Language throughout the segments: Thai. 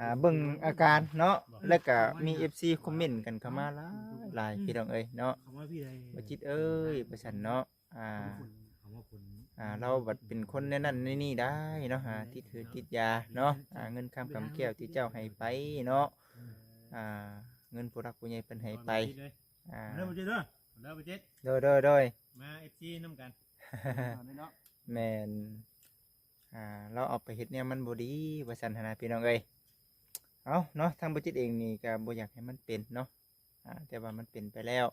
อ่าเบิ่งอาการเนาะแล้วก็มี FC คอมเมนต์กันเข้ามาหลายหลายพี่น้องเอ้ยเนาะคำว่าพี่ใดบ่จิตเอ้ยประชันเนาะอ่าคำว่าคนอ่าเราบัดเป็นคนในนั้นในนี่ได้เนาะหาที่ถือติดยาเนาะอ่าเงินคำกำแก้วที่เจ้าให้ไปเนาะอ่าเงินผู้รักผู้ใหญ่เพิ่นให้ไปอ่าเริ่มไปเจ็ดเด้อเริ่มไปเจ็ดโดยโดยโดยมาเอฟซีน้ำกันเนาะแมนอ่าเราเอาไปเฮ็ดเนี่ยมันบ่ดีว่าซั่นหั้นนะพี่น้องเอ้ย เอาเนาะทางบ่จิตเองนี่ก็บ่อยากให้มันเป็นเนาะอ่าแต่ว่ามันเป็นไปแล้ว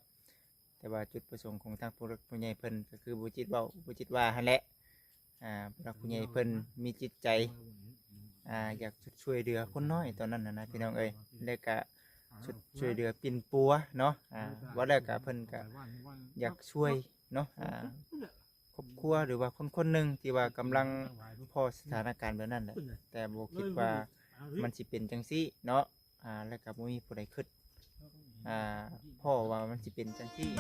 แต่ว่าจุดประสงค์ของทางผู้รักผู้ใหญ่เพิ่นก็คือบ่จิตเว้าบ่จิตว่าหั่นแหละอ่าผู้รักผู้ใหญ่เพิ่นมีจิตใจอ่าอยากช่วยเหลือคนน้อยตอนนั้นนะนะพี่น้องเอ้ยแล้วก็ช่วยช่วยเหลือปินปัวเนาะอ่าว่าแล้วก็เพิ่นก็อยากช่วยเนาะอ่าครอบครัวหรือว่าคนคนหนึ่งที่ว่ากำลังพอสถานการณ์แบบนั้นแหละแต่บ่คิดว่า มันสิเป็นจังซี่เนาะอ่าแล้วก็บ่มีผู้ใดคิดอ่าพ่อว่ามันสิเป็นจังซี่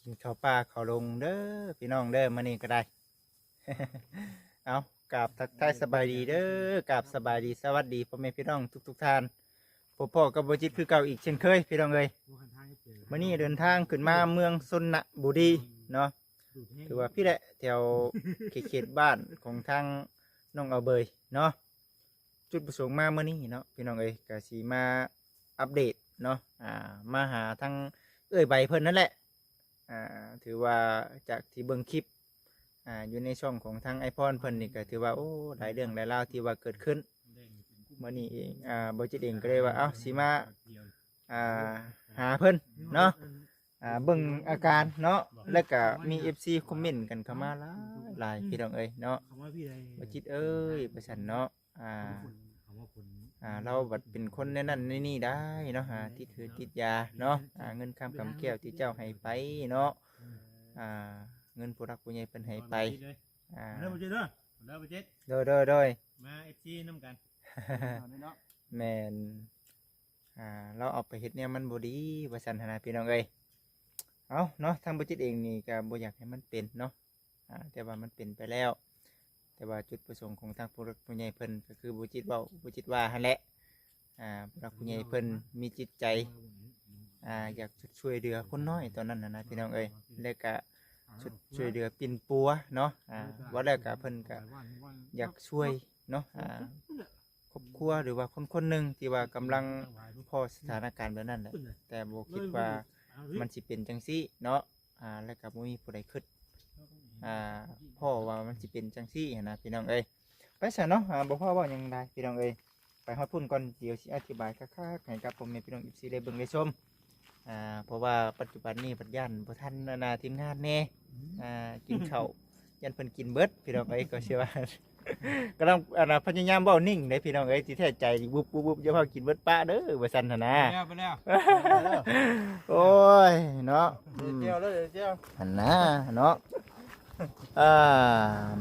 กินข้าวปลาข้าวลงเด้อพี่น้องเด้อมื้อนี้ก็ได้ เอากราบทักทายสบายดีเด้อกราบสบายดีสวัสดีพ่อแม่พี่น้องทุก ๆท่านพ่อพ่อกับบ่จิตคือเก่าอีกเช่นเคยพี่น้องเอ้ยมื้อนี้เดินทางขึ้นมาเมืองสนนะบุรีเนาะถือว่าพี่แหละแถวเขตๆบ้านของทางน้องเอาเบยเนาะจุดประสงค์มาเมื่อนี้เนาะพี่น้องเอ้ยก็สีมาอัปเดตเนาะอ่ามาหาทางเอ้ยใบเพิ่นนั่นแหละอ่าถือว่าจากที่เบิ่งคลิป อ่าอยู่ในช่องของทางไอพอนเพิ่นนี่ก็ถือว่าโอ้หลายเรื่องหลายราวที่ว่าเกิดขึ้นเมื่อนี้เองอ่าบจิตเองก็เลยว่าเอ้าสิมาอ่าหาเพิ่นเนาะอ่าเบิ่งอาการเนาะแล้วก็มี FC คอมเมนต์กันเข้ามาหลายหลายพี่น้องเอ้ยเนาะคำว่าพี่ใดบจิตเอ้ยประชันเนาะอ่าอ่าเราบัดเป็นคนในนั้นในนี่ได้เนาะหาที่ถือติดยาเนาะอ่าเงินคำกำแก้วที่เจ้าให้ไปเนาะอ่า เงินผู้รักผู้ใหญ่เพิ่นให้ไปอ่าเริ่มไปเจ็ดเด้อเริ่มไปเจ็ดโดยโดยโดยมาเอฟซีน้ำกันเนาะแมนอ่าเราเอาไปเฮ็ดเนี่ยมันบ่ดีว่าซั่นหั้นนะพี่น้องเอ้ยเอาเนาะทางบ่จิตเองนี่ก็บ่อยากให้มันเป็นเนาะอ่าแต่ว่ามันเป็นไปแล้ว แต่ว่าจุดประสงค์ของทางผู้รักผู้ใหญ่เพิ่นก็คือบ่จิตเว้าบ่จิตว่าหั่นแหละอ่าผู้รักผู้ใหญ่เพิ่นมีจิตใจอ่าอยากจะช่วยเหลือคนน้อยตอนนั้นนะนะพี่น้องเอ้ยแล้วก็ ช่วยช่วยเหลือปินปัวเนาะอ่าว่าแล้วก็เพิ่นก็อยากช่วยเนาะอ่าครอบครัวหรือว่าคนคนหนึ่งที่ว่ากำลังพอสถานการณ์แบบนั้นแหละแต่บ่คิดว่ามันสิเป็นจังซี่เนาะอ่าแล้วก็บ่มีผู้ใดคิดอ่าพ่อว่ามันสิเป็นจังซี่หั้นนะพี่น้องเอ้ยไปซะเนาะอ่าบ่พ่อเว่าหยังได้พี่น้องเอ้ยไปฮอดพุ่นก่อนเดี๋ยวสิอธิบายคักๆให้กับพ่อแม่พี่น้องอีกสิได้เบิ่งได้ชม อ่าเพราะว่าปัจจุบันนี้ปัญญานพระท่านนานาทีมงานแน่อ่ากินข้าวยันเพิ่นกินเบิดพี่น้องเอ้ยก็เชื่อว่ากำลังอ่าพยายามเบ้านิ่งเด้พี่น้องเอ้ยที่แท้ใจบุบบุบบุบอย่าพากินเบิดป้าเด้อว่าซั่นหั่นนะแล้วไปแล้วโอ้ยเนาะอืมเจียวแล้วเจียวหั่นนะเนาะอ่า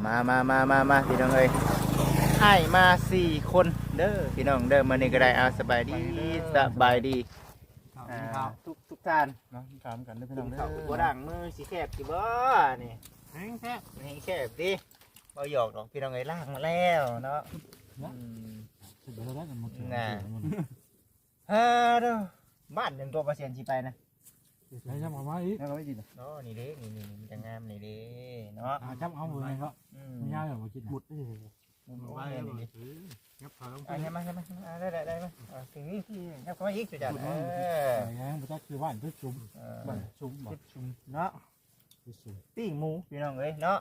มามามามามาพี่น้องเอ้ยให้มาสี่คนเด้อพี่น้องเด้อมื้อนี้ก็ได้เอาสบายดีสบายดี อ่าทุกทุกท่านเนาะถามกันได้พี่กิน้องนเด้ข้าวบ่ดังมือสิแคบสิบ่นี่แห้งแท้ให้แคบดิบ่หยอกดอกพี่น้องเอ้ยล่างมาแล้วเนาะอืมสุดยอดแล้วกันหมดฮ่าเด้อบ้านหนึงตัวเปอร์เซ็นต์สิไปนะใช้จำเอาไว้อีกแล้วก็ไม่ดีเนาะนี่เด้นี่นี่นี่มันจะงามนี่เด้เนาะจำเอาไว้ก็อืมไม่ยากหรอกมาคิดบุต รนี่โอ้ยนี่ดิงับขาลงไปอะใช่ไหมใช่ไหมอะได้ได้ได้ไหมอะถึงนี่ที่ยับเข้ามาอีกสุดยอดเออยังบุตรคือบ้านที่ชุมเออบ้านชุมบ่คิดชุมเนาะที่ชุมปิ้งหมูพี่น้องเอ้ยเนาะ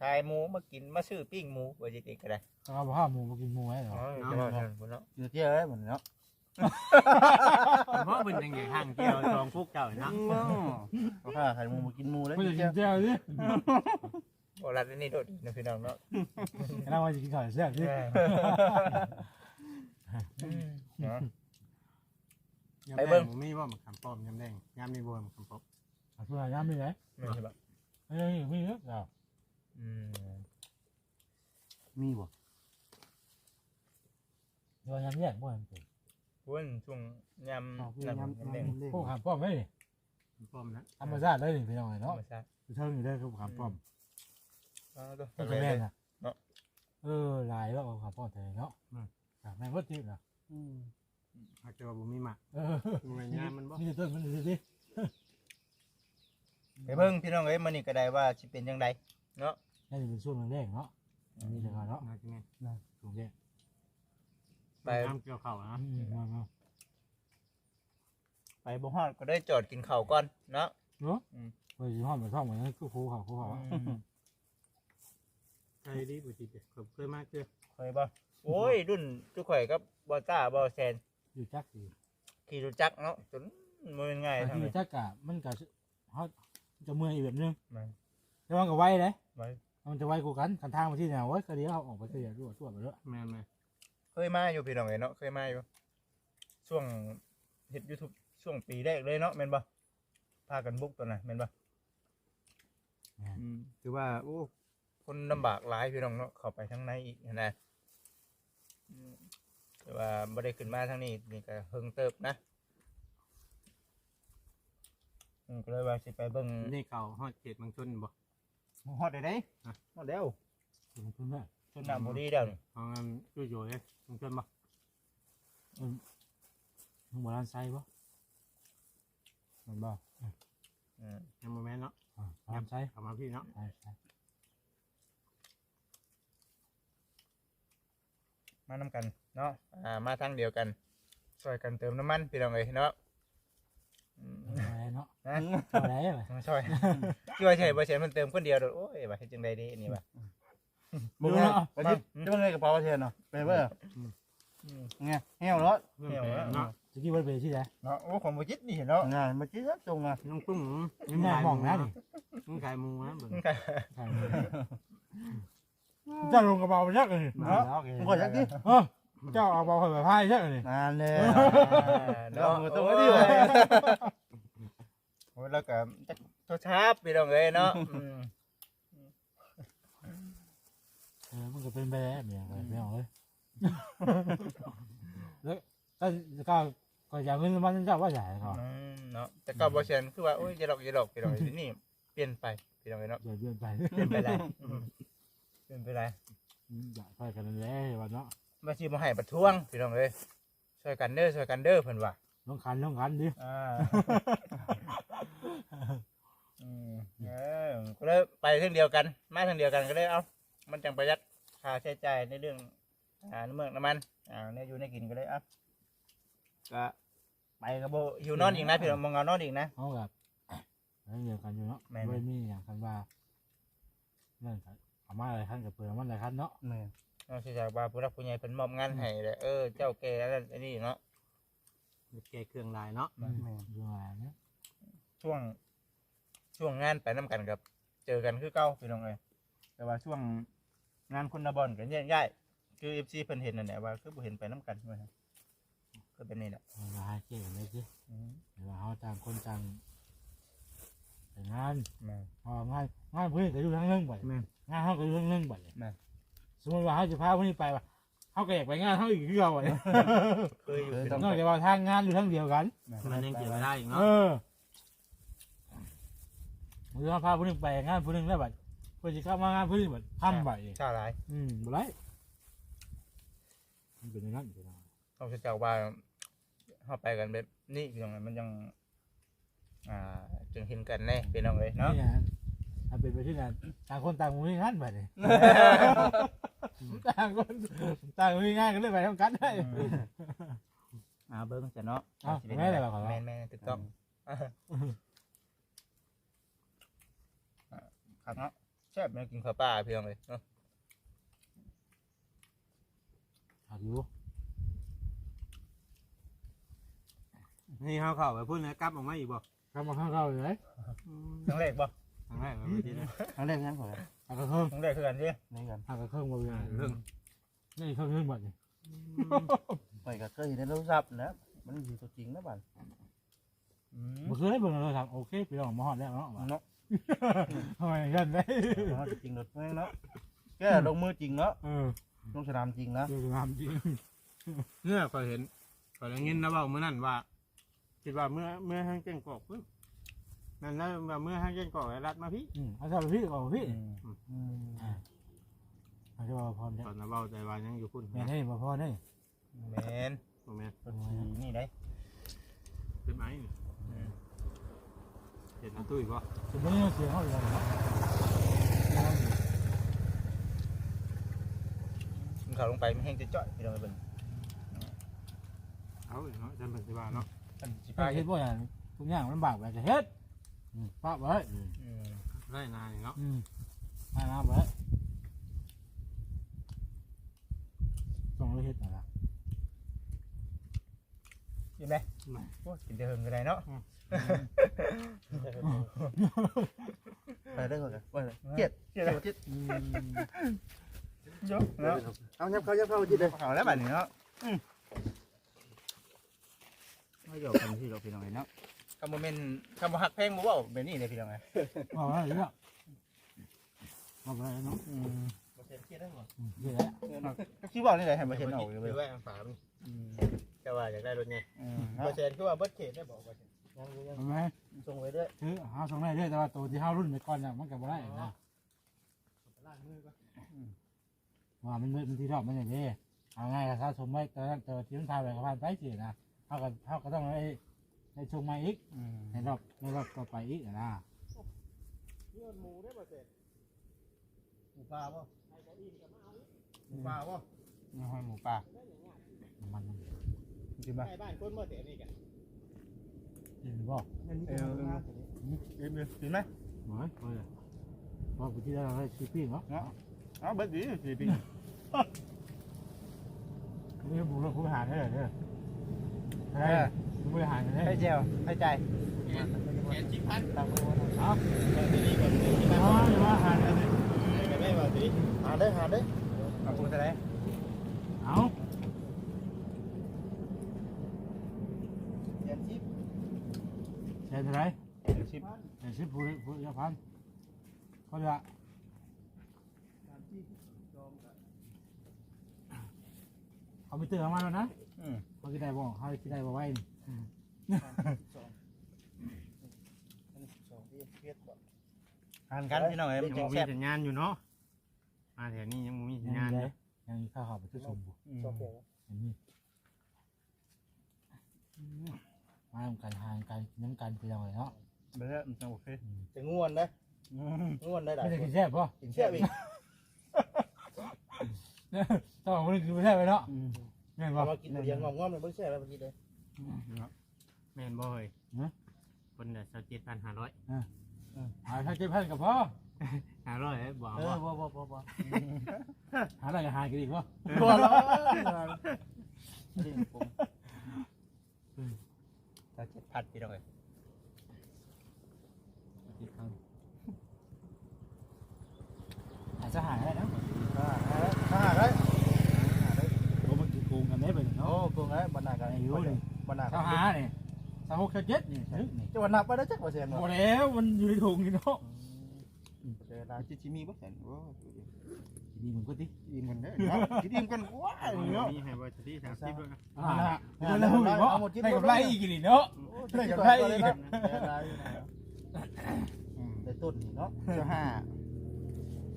ขายหมูมากินมาซื้อปิ้งหมูบ่จิตอีกก็ได้เขาบอกว่าหมูมากินหมูไว้เหรออ๋อจะว่าซั่นพุ่นเนาะอยู่เที่ยวได้หมดเนาะเพราะเป็นยังไงห่างเกี่ยวจองพวกเจ้าเนาะเขาฆ่าไข่หมูมากินหมูแล้วไม่อยู่จะกิเที่ยนวเจ้าสิโอ้รัดอันนี่โดดนะพี่น้องเนาะน่าว่าจะกินข้าวแซ่บสิเนาะ ยำไปแดเบิ่งงมีบ่มะขามป้อมยำแดงยำนี่บ่มะขามป้อมอะเพื่อนย่ามีไหนไม่ใช่ปะเอ้ยมีเยอะจ้าอืม มีบ่เดี๋ยวยำแยกบ่มันเป็นพุ่นช่วงยำเอาคือนั่นน้ำเล่นน้ำเล่นพวกขามป้อมไว้นี่พร้อมนะธรรมชาติเลยนี่พี่น้องธรเนาะรมชาติคือเท่านี้ได้คือขามป้อมเอาตัวก็จะแม่นนะเนาะ เออหลายแล้วเอาขามป้อมแต่เนาะอะแม่งก็ติดนะอืมอาจจะว่าบ่มีหมักเออบ่แม่นยามมันบ่นี่ต้นมันดูสิไปเบิ่งพี่น้องเอ้ยมื้อนี้ก็ได้ว่าสิเป็นจังไดเนาะนี่จะเป็นช่วงแรกๆเนาะอันนี้เลยเนาะน่าจะไงช่วงแรกไป น้ำเกี่ยวข้าวนะอืมมามา ไปบ่ฮอดก็ได้จอดกินข้าวก่อนเนาะ เนาะอืม ไปสิห้องไปท่องเหมือนนั้นคือครูเขาครูเขาอืม ใช่ดิบ่ติดเด้อเคยมาเจอเคยบ่โอ้ย รุ่นทุกข่อยกับบ่ต้าบ่แซนอยู่จักสิขี่รถจักรเนาะจนบ่เป็นง่ายแต่ทางที่อนี้ยู่จักกะมันกะเขาจะเมื่อยอีกแบบนึงแม่นแต่ว่าก็ไวเลยไว้มันจะไวกว่ากันคันทางมาที่แนวไว้ก็เดี๋ยวเอาออกไปเสียรั่วตัวไปแล้วแม่นไหมเคยมาอยู่พี่น้องเอ้ยเนาะเคยมาอยู่ ช่วงเฮ็ด YouTube ช่วงปีแรกเลยเนาะแม่นบ่พากันบุกตัวน่ะแม่นบ่อืมคือว่าโอ้ คนลำบากหลายพี่น้องเนาะเข้าไปทางในอีกนะอืมแต่ว่าบ่ได้ขึ้นมาทางนี้นี่ก็เฮิงเติบนะอืมก็เลยว่าสิไปเบิ่งนี่เขาฮอดเขตบางชนบ่ฮอดได้ได้ฮอดแล้วลงทุนได้ชนน้ำบุรีแล้วนี่เอางานจุโยเลยบางชนบ่ทั้งโบราณไซบ่มันบ่อืมยังบ่แม่นเนาะอ่าโบราณไซเข้ามาพี่เนาะใช่ใมานำกันเนาะอ่ามาทางเดียวกันช่วยกันเติมน้ำมันพี่น้องเอ้ยเนาะอืมอะไรเนาะนะอะไรไปมาช่วยช่วยใช่บ่ใช่มันเติมคนเดียวโดดโอ้ยว่าเฮ็ดจังไดดีนี่ว่าบ่ไงไปที่จะเป็นไงกระเป๋าเทียนเนาะไปเบิ่งอืมไงเหี่ยวรถเรื่องแปลเนาะจะกี้วันไปที่ไหนเนาะโอ้ของบ่จิตนี่เนาะงานเมื่อกี้จงอะน้องปุ้งนี่มองมองนะนี่มึงขายหมูนะเบิ่งมันก็ใช่ เจ้าลงกระเป๋าไปชักเลยเนาะมึงขอจักดิเออเจ้าเอาเบาข่อยไปพายชักเลยงานเลยเนาะเอาตัวไว้ดิวะโอ้ยแล้วก็จักโทรศัพท์พี่น้องเอ้ยเนาะอืมเออมันก็เป็นไปแล้วเนี่ยไม่เอาเลยแล้วก็ก็ก็อย่างเงินมันเจ้าว่าใหญ่เขาอืมเนาะแต่ก็บ่เช่นคือว่าโอ้ยอย่าดอกอย่าดอกพี่น้องเอ้ยนี่เปลี่ยนไปพี่น้องเอ้ยเนาะเดือดเดือนไปเปลี่ยนไปได้อืม เปลี่ยนไปได้อยากไปกันแล้ววันเนาะมาสิบ่ให้ประท้วงพี่น้องเอ้ยช่วยกันเด้อช่วยกันเด้อเพิ่นว่าต้องคันต้องคันดิอ่าอืมเออก็เลยไปทางเดียวกัน มาทางเดียวกันก็เลยเอามันจังประหยัดค่าใช้จ่ายในเรื่องอ่าน้ำเมืองน้ำมันอ่าเนี่ยอยู่ในกินก็เลยเอะก็ไปกับโบหิวนอนอีกนะพี่น้องมองเอานอนอีกนะเขาแบบเดียวกันอยู่เนาะแม่น ไม่มีอย่างคันว่านั่นครับ เอามาอะไรคันกับเปลือกมันอะไรคันเนาะแม่นอกจากว่าผู้รักผู้ใหญ่เพิ่นมอบงานให้เลยเออ เจ้าแก่แล้วอันนี้เนาะแกเครื่องลายเนาะแม่ดูอะไรเนี่ยช่วง ช่วงงานไปน้กันกับ เจอกันคือเก่าพี่น้องเอ้ยแต่ว่าช่วงงานคนละบอลกันแยกย้ายคือเอฟซีเพิ่นเห็นนั่นแหละว่าคือบ่เห็นไปน้กันว่าซั่นก็เป็นนี่แหละมาให้เกี่ยวเลยสิอืม เดี๋ยวเขาต่างคนต่างแต่ งานแม่นพองานงานเพื่อนก็อยู่ทั้งเรื่องบ่อยแม่น งานเขาก็อยู่ทั้งเรื่องบ่อยแม่น สมมติว่าเขาจะพาพวกนี้ไปว่าเขาก็อยากไปงานเขาอีกคือเราบ่อยเคยอยู่พี่น้องนอกจากว่าทางงานอยู่ทั้งเดียวกัน มันยังเกี่ยวไม่ได้อีกเอเนาะอมือเขาพาผู้หนึงไปงานผู้หนึงแล้วบัดเพื่อจะเข้ามางานผู้หนึงบัดทำบ่อยชาหลายอืมบ่ไรมันเป็นอย่างนั้นอยู่แล้วเขาจะเจ้าว่าเฮาไปกันแบบนี้พี่น้องเอ้ยมันยัง อ่าจึงเห็นกันแน่พี่น้องเอ้ยเนาะ นี่นะถ้าเป็นไปที่นั่นต่างคนต่างมีงานไปเลยต่างคนต่างมีงานกันเลยไปทำกันได้อ่าเบิ้งจะเนาะอ้าวแม่อะไรวะขอรับ แม่นแม่นถูกต้องครับเนาะแซ่บแม่กินข้าวปลาพี่น้องเลยเนาะหักอยู่นี่เฮาเข้าไปพูดนะกลับออกมาอีกบ่ กำมาข้างเราเลยครั้งแรกบ่ครั้งแรกเลยเมื่อกี้นะครั้งแรกงั้นขอหักกระเครื่องครั้งแรกคือกันสิในกันหักกระเครื่องบริเวณเรื่องนี่เครื่องเรื่องบัดนี่ไปก็เคยเห็นในโทรศัพท์นะมันอยู่ตัวจริงนะบ้านอืมบ่เคยได้เบิ่งเลยครับโอเคพี่น้องมาฮอดแล้วเนาะว่าเนาะทำไมกันได้มันจริงรถแม่งเนาะแกลงมือจริงเนาะเออลงสนามจริงนะเรื่องงามจริงเมื่อก็เห็นก็ได้ยินนะเว่าเมื่อนั้นว่า คิดว่าเมื่อเมื่อห้างเจ้งกอกปึ๊บนั่นแล้วว่าเมื่อห้างเจ้งกอกไอ้รัดมาพี่อืมเอาชอบพี่ก่อนพี่อืมเอาชอบพรเนี่ยตอนนั้นเว้าใจว่ายังอยู่พุ่นแม่นี่บ่พอนี่แมนโมแม่นเพิ่นสินี่ได้เป็นไหมนี่เห็นน้ำตุ้ยป่ะจะไม่เสียงเขาอีกแล้วเนาะมันเขาลงไปมันแห้งจะจ่อยพี่น้องเบิ่งเอาอีกเนาะจำเป็นสิว่าเนาะ มันสิไปพาเฮ็เฮ็ดดบ่อย่างทุกอย่างมันบากแบบจะเฮ็ดอืมป้าไว้อืมอืมได้นานนี่เนาะอืมมาน้ำไว้ส่งเลยเฮ็ดนะกินไหมโอ้ยกินแต่เฮิงก็ได้เนาะไปได้ก่อนกันไปเลยเจ็ดเจ็ดเจ็ดอืมยกเนาะเอายับเข้ายับเข้าจิตเลยเขาแล้วบัดนี้เนาะ ไม่หยอกกันที่เราพี่น้องเนาะคำว่าแม่นคำว่าฮักแพงบ่เว้าแบบนี้เลยพี่น้องเอ้ยเอาไว้เนาะเอาไว้เนาะอืมบ่เซ็นเครียดได้บ่อืมเดี๋ยวแหละก็คิดว่านี่แหละให้มาเห็นเอาอยู่หเลรืยอว่าอันฝามันจะว่าอยากได้รถไงอืมบ่เซ็นคือว่าเบิดเขตได้บ่บ่เซ็นเอาไหมส่งไว้ด้วยคือหาส่งได้เรื่อยแต่ว่าตัวที่เฮารุ่นไปก่อนเนี่ยมันก็บ่ได้นะล้างมือก่อนว่ามันมันที่รอบมันอย่างนี้เอาง่ายก็สะสมไว้ตอนนั้นตัวที่มันทายไปก็ผ่านไปสินะ เฮาก็เฮาก็ต้องให้ให้ชงมาอีกอืมในรอบในรอบต่อไปอีกนะเลือดหมูได้บ่เซ็นหมูปลาป่ะหมูป่าบ่นี่หอยหมูปลามันกินป่ะใกล้บ้านคนบ่เซ็นนี่กันกินบ่เออกินกินไหมเหมือนเฮ้ยว่ากูที่ได้เราได้ชีปิ้งเนาะเอาเบิดดีสิพี่นี่บุกเราคุยหาได้เลยเนี่ย เฮ้ยคุยหากันได้ให้เจียวให้ใจแขนชิพันตังมือเอานี่ก่อนนี่อ๋มาออย่ามาหากันเลยไม่ไม่บ่สิหาได้หาได้เอาปูซะได้เอาเจ็ดสิบเสร็จไรเจ็ดสิบเสร็จสิบผู้ผู้ยาพันเขาจะเขาไม่เตือนมาแล้วนะ อืมเขาคิดได้บ่เขาคิดได้บ่ไว้หันกันพี่น้องเอ้ยมันยัจังงมีแซ่บสัญญาณอยู่เนาะมาแถวนี้ยังมีสัญยังญาณเลอยู่ยยังข้าวหอมไปที่สมบูรณ์สองแก้วเห็นนี่มาทำการทานการน้ำกันไปยังไงเนาะเบิดโอเคจะง่วนนะอืมง่วนได้หลายไม่ได้คกินนแซ่บป่ะกินแซ่บอีกต้องบอกว่ากินไม่แซ่บไปเนาะอืม แม่นเอาบ่มากินเลี้ยงงอมๆเลยเบิ่งแซ่บแล้วเมื่อกี้เลยแม่นบ่เฮ้ยคนเดือดสเจ็ดพันห้าร้อยหาถ้าเจ็บพันกับพ่อห้าร้อยเอ้ยบอกเออว่าบ่บ่บ่บ่หาอะไรก็หากินอีกวะบ่แล้วผม ถ้าเจ็ดพัดพี่น้องเอ้ย หาจะหาได้นะ อ่าหาได้ โอ้มันกินโกงกันได้ไป โอ้ เนาะ กูไงบรรณาการอายุ นี่บรรณาถ้าหาเนี่ยสามหกเจ็ดนี่ถึงนี่จะวันนับไปได้จักเปอร์เซ็นต์หมบ่ดแล้วมันอยู่ในถุงนี่เนาะเจอได้จิจิมีบ่เห็นโอ้ดีมึงก็ติอิ่มกันเด้อกินอิ่มกันว้าเนาะมีให้บริษัทสามสิบแล้วนะอ่าได้แล้วอีกเนาะได้กับไรอีกนี่เนาะได้กับไรอีกได้ต้นนี่เนาะเจ้าห้าเจ้า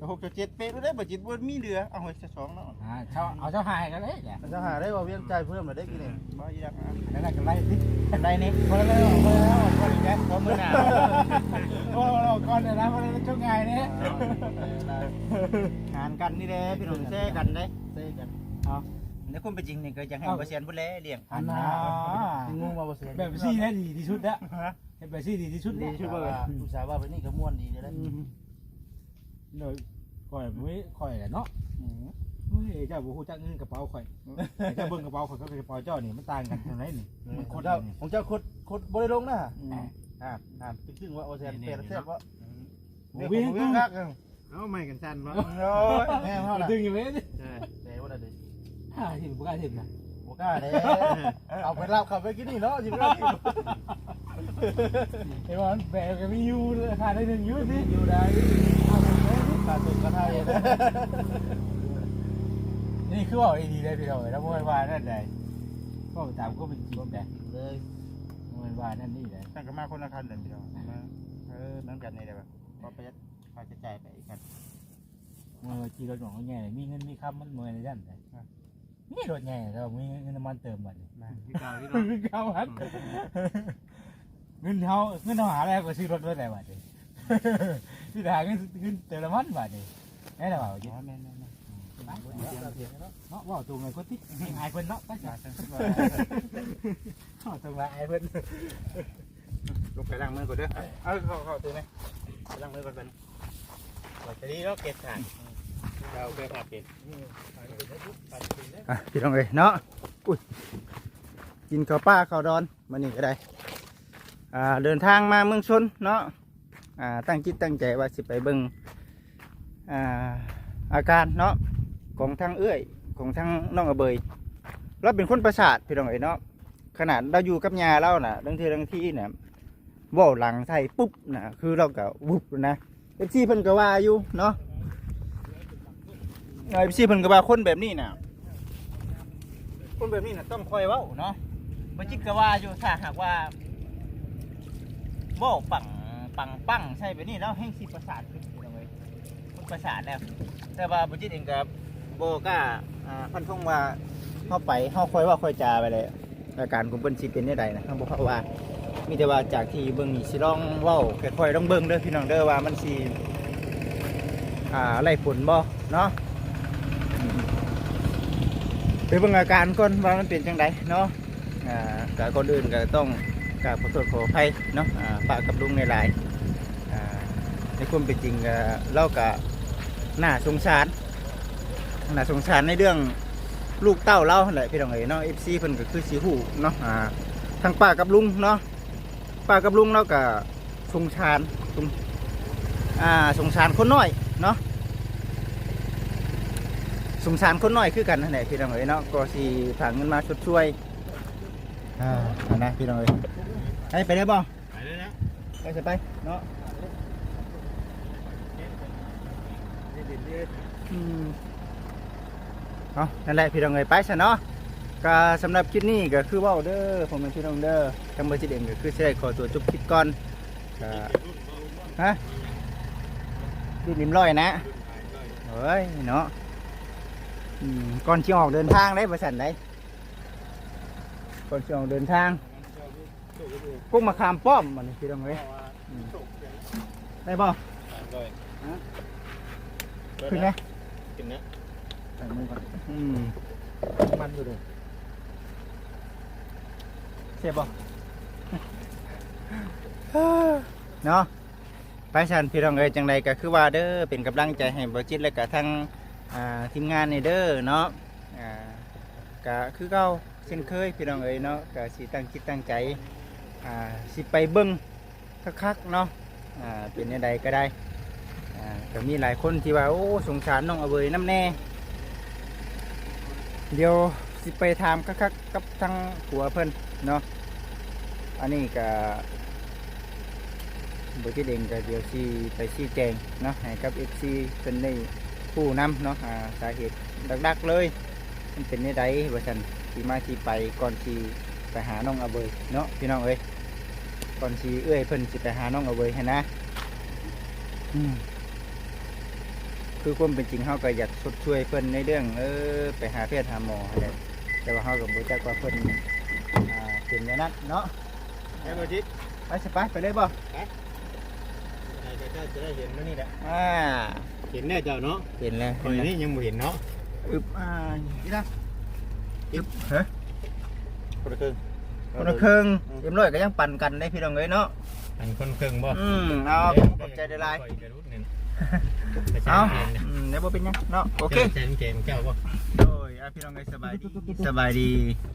หกเจ้าเจ็ดเป๊ะได้บ่จิตบ่มีเหลือเอาไว้ซะสองเนาะอ่าเจ้าเอาเจ้าหายกันเลยเนี่ยเจ้าหาได้บ่เวียนใจเพิ่มได้กี่นี่บ่อีดักนะแล้วได้กับไรติได้นี่พอแล้วพอแล้วพอแล้วพอมื้อหน้าโอ้เราก่อนเนี่ยนะพอแล้วช่วงไงเนี่ยหานกันนี่แหละพี่น้องแซ่กันเด้เซ่กันในความเป็นจริงนี่ก็อยากให้บ่เซ็นพุ่นแลเลี้ยงอันน่ะงูมาบ่เสียแบบซี่นะดีที่สุดละแบบซี่ดีที่สุดดีชุบเบอร์ผู้สาวว่าไปนี่ก็ม่วนดีเด้อโดย ข่อยมุ้ยข่อยแหละเนาะอืมเฮ้ยเจ้าบุหูจักเงินกระเป๋าข่อยเจ้าเบิ่งกระเป๋าข่อยกับกระเป๋าเจ้านี่มันต่างกันตรงไหนนี่ มันขคองนเจ้านี่ของเจ้าขุดขุดบ่ได้ลงนะอ่าอ่าจึงว่าโอเซนเป็นแซ่บว่าโอ้ยวิ่งวิ่ตึ้งงคักเอาไม่กันสั้นวะโอ้ยแม่เฮาล่ะตึงอยู่เว้ยใช่แต่ว่าได้ฮ่าที่บุกล้าถิ่นนะบ่กล้าเด้เอาไปรับเข้าไปกินนี่เนาะสิบ่กล้ากินไอ้บอลแบกก็มีอยู่ราคาได้หนึ่งยูสิอยู่ได้เอาไปเลย ขาดสุดก็เท่าองนะนี่คือว่าไอ้ดีเลยพี่น้องเอ้ยแล้วบ่แม่นว่านั่นใดก็ตามก็เป็นจริงแต่เลยบ่แม่นว่านั่นนี่แหละนั่นก็มาคนละคันเดินเดียวมาเออน้ำกันนี่ได้ปะพอไปพอจะจ่ายไปอีกกันเมื่อขี่รถของเขาใหญ่มีเงินมีคำมันเมื่อยในด้านไหนนี่รถใหญ่เรามีเงินน้ำมันเติมบัดนี้มาที่เก่าที่เงินเขาหันเงินเขาเงินเขาหาแล้วก็ซื้อรถไว้ไหนบัดนี้ ที่หาเงินเงินเติมน้ำมันบัดนี้แน่นอนว่าอ๋จิแม่นแม่นแม่นเนาะว่าตัวเงินคนที่อายเพิ่นเนาะก็จะมาฉัว่าว่าตัวอายเพิ่นลงไปล้างมือก่อนเด้อเอาเข้าเข้าตัวไหมล้างมือก่อนเป็นจะดีแล้วเก็บถ่านเราเคยผ่านเป็นอะพี่น้องเอ้ยเนาะอุ้ยกินข้าวป้าข้าวดอนมานี่ก็ได้อ่าเดินทางมาเมืองชนเนาะ ตั้งจิตตั้งใจว่าสิไปเบิ่งอ่าอาการเนาะของทางเอื้อยของทางน้องอเบยเราเป็นคนประสาทพี่น้องเอ้ยเนาะขนาดเราอยู่กับยาเราน่ะเรื่องทีบางที่เนี่ยเว่าหลังใส่ปุ๊บนะคือเราก็วุบนะเอฟซีเพิ่นก็ว่าอยู่เนาะเอฟซีเพิ่นก็ว่าคนแบบนี้น่ะคนแบบนี้น่ะต้องคอยเว้าเนาะบ่จิตก็ว่าอยู่ถ้าหากว่าเว้าปัง ปังปังใช่แบบนี้แล้วให้งสิประสาทขึ้นพี่น้องเอ้ยมันประสาทแล้ว แต่ว่าบ่จิตเองก็บ่กล้าอ่าพันธงว่าเฮาไปเฮาคอยว่าคอยจาไปเลยอาการของเพิ่นสิเป็นจังไดนะเฮาบ่เข้าว่า มีแต่ว่าจากที่เบิ่งนี่สิลองเว้าค่อยๆลองเบิ่งเด้อพี่น้องเด้อว่ามันสิอ่าไล่ผลบ่เนาะไปเบิ่งอาการก่อนว่ามันเป็นจังไดเนาะอ่ากับคนอื่นก็ต้องกราบขอโทษขออภัยเนาะอ่าปากกับลุงในหลาย ความเป็นจริงก็เราก็น่าสงสารน่าสงสารในเรื่องลูกเต้าเราหั่นแหละพี่น้องเอ๋ยเนาะ FC เพิ่นก็คือสิฮู้เนาะอ่าทางป้ากับลุงเนาะป้ากับลุงเราก็สงสารสงอ่าสงสารคนน้อยเนาะสงสารคนน้อยคือกันนั่นแหละพี่น้องเอ๋ยเนาะก็สิถางเงินมาชดช่วยอ่าเอานะพี่น้องเอ๋ยให้ไปได้บ่ไปเลยนะไปสิไปเนาะอืม เอานั่นแหละพี่น้องเอ๋ยไปซะเนาะก็สำหรับคลิปนี้ก็คือว่าเด้อผมเป็นพี่น้องเด้อทางเบอร์จิตเองก็คือสิได้ขอตัวจบคลิปก่อนก็ฮะดินริมร้อยนะเฮ้ยเนาะก่อนจะออกเดินทางได้บริษัทไหนก่อนจะออกเดินทางพวกมาขามป้อมมันพี่น้องเอ้ยได้บ่ ขึ้นไหมกินนะใส่มือก่อนอืมมันอยู่เลยเสียบ่เนาะไปสันพี่น้องเอ้ยจังใดก็คือว่าเด้อเป็นกำลังใจให้บริจิตและก็ทั้งอ่าทีมงานในเด้อเนาะอ่าก็คือเก่าเช่นเคยพี่น้องเอ้ยเนาะก็สิตั้งจิตตั้งใจอ่าสิไปเบิ่งคักๆเนาะอ่าเป็นยังไงก็ได้อ่า ก็มีหลายคนที่ว่าโอ้สงสารน้องเอเบยน้ำแน่ เดี๋ยวสิไปถามคักๆกับทั้งผัวเพิ่นเนาะอันนี้ก็บริษัทเองก็เดี๋ยวซีไปชี้แจงเนาะให้กับเอฟซีเป็นในผู้นำเนาะอาสาเหตุดักๆเลย มันเป็นในใดว่าฉันที่มาที่ไปก่อนที่ไปหาน้องอเบยเนาะพี่น้องเอ้ยก่อนที่เอ้ยเพิ่นสิไปหาน้องอเบยให้นะอืม คือความเป็นจริงเฮาก็อยากชดช่วยเพิ่นในเรื่องเออไปหาแพทย์หาหมออะไรแต่ว่าเฮาก็บ่จักว่าเพิ่นอ่าเป็นอย่างนั้นเนาะไอ้บอจิตไปสิไปไปเลยบ่เจ้าจะได้เห็นมันนี่แหละอ่าเห็นแน่เจ้าเนาะเห็นแล้วคอยนี่ยังไม่เห็นเนาะอึบอ่าอีนะอึบฮะคนละครึ่งคนละครึ่งเอ็มร้อยก็ยังปั่นกันได้พี่น้องเอ้ยเนาะอันคนละครึ่งบ่อืมเอาขอบใจได้หลาย ไปกระดุดหนึ่งเอาอืมเดี๋ยวบ่เป็นหยังเนาะโอเคใจมันเกมเจ้าบ่ โอ้ยอะพี่น้องเอ้ยสบายดีสบายดี